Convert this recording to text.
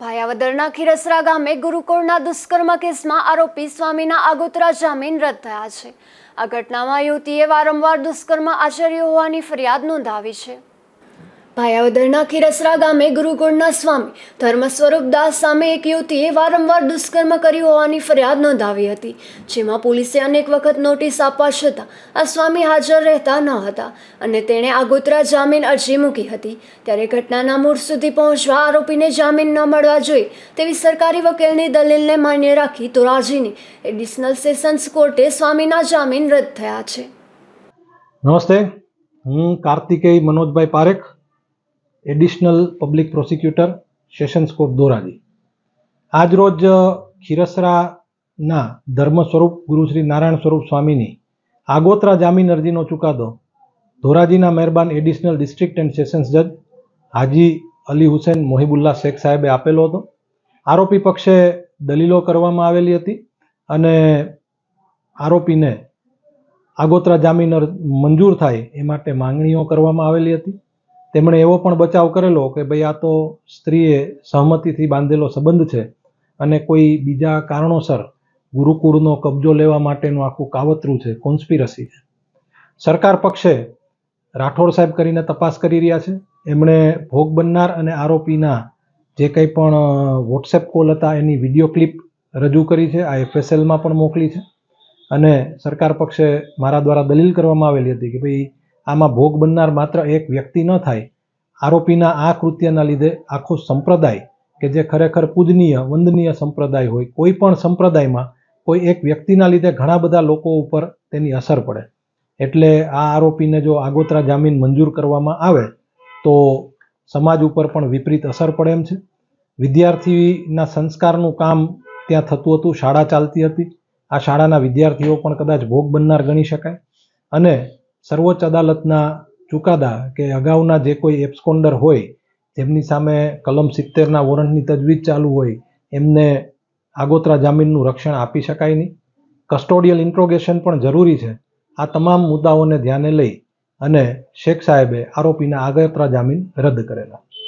ભાયાવદરના ખીરસરા ગામે ગુરુકુળના દુષ્કર્મ કેસમાં આરોપી સ્વામીના આગોતરા જામીન રદ થયા છે. આ ઘટનામાં યુવતીએ વારંવાર દુષ્કર્મ આચર્યો હોવાની ફરિયાદ નોંધાવી છે. ભાયાવદરના ખીરસરા ગામે ગુરુકુળના સ્વામી ધર્મ સ્વરૂપ દાસ સામે એક યુવતીએ વારંવાર દુષ્કર્મ કર્યું હોવાની ફરિયાદ નોંધાવી હતી, જેમાં પોલીસે અનેક વખત નોટિસ આપવા છતાં આ સ્વામી હાજર રહેતા ન હતા અને તેણે આગોતરા જામીન અરજી મૂકી હતી. ત્યારે ઘટનાના મૂળ સુધી પહોંચવા આરોપીને જામીન ન મળવા જોઈએ તેવી સરકારી વકીલની દલીલને માન્ય રાખી ધોરાજીની એડિશનલ સેશન્સ કોર્ટે સ્વામીના જામીન રદ થયા છે. નમસ્તે, હું Kartikeya Manojbhai Parekh additional public prosecutor sessions court Dhoraji આજરોજ ખીરસરાના ધર્મ સ્વરૂપ ગુરુ શ્રી નારાયણ સ્વરૂપ સ્વામીની આગોતરા જામીન અરજીનો ચુકાદો ધોરાજીના મહેરબાન એડિશનલ ડિસ્ટ્રિક્ટ એન્ડ સેશન્સ જજ હાજી અલી હુસેન મોહિબુલ્લા શેખ સાહેબે આપેલો હતો. આરોપી પક્ષે દલીલો કરવામાં આવેલી હતી અને આરોપીને આગોતરા જામીન મંજૂર થાય એ માટે માંગણીઓ કરવામાં આવેલી હતી. તેમણે એવો પણ બચાવ કરેલો કે ભાઈ આ તો સ્ત્રીએ સહમતિથી બાંધેલો સંબંધ છે અને કોઈ બીજા કારણોસર ગુરુકુળનો કબજો લેવા માટેનું આખું કાવતરું છે કોન્સ્પિરસી છે. સરકાર પક્ષે રાઠોડ સાહેબ કરીને તપાસ કરી રહ્યા છે. એમણે ભોગ બનનાર અને આરોપીના જે કંઈ પણ વોટ્સએપ કોલ હતા એની વીડિયો ક્લિપ રજૂ કરી છે, આ એફએસએલમાં પણ મોકલી છે. અને સરકાર પક્ષે મારા દ્વારા દલીલ કરવામાં આવેલી હતી કે ભાઈ આમાં ભોગ બનનાર માત્ર એક વ્યક્તિ ન થાય. આરોપીના આ કૃત્યના લીધે આખો સંપ્રદાય, કે જે ખરેખર પૂજનીય, વંદનીય સંપ્રદાય હોય, કોઈ પણ સંપ્રદાયમાં, કોઈ એક વ્યક્તિના લીધે ઘણા બધા લોકો ઉપર તેની અસર પડે. એટલે આ આરોપીને જો આગોતરા જામીન મંજૂર કરવામાં આવે, તો સમાજ ઉપર પણ વિપરીત અસર પડે એમ છે. વિદ્યાર્થીના સંસ્કારનું કામ ત્યાં થતું હતું, શાળા ચાલતી હતી. આ શાળાના વિદ્યાર્થીઓ પણ કદાચ ભોગ બનનાર ગણી શકાય. અને સર્વોચ્ચ અદાલતના ચુકાદા કે અગાઉના જે કોઈ એબ્સકોન્ડર હોય, જેમની સામે કલમ સિત્તેરના વોરંટની તજવીજ ચાલુ હોય, એમને આગોતરા જામીનનું રક્ષણ આપી શકાય નહીં. કસ્ટોડિયલ ઇન્ટ્રોગેશન પણ જરૂરી છે. આ તમામ મુદ્દાઓને ધ્યાને લઈ અને શેખ સાહેબે આરોપીના આગોતરા જામીન રદ કરેલા.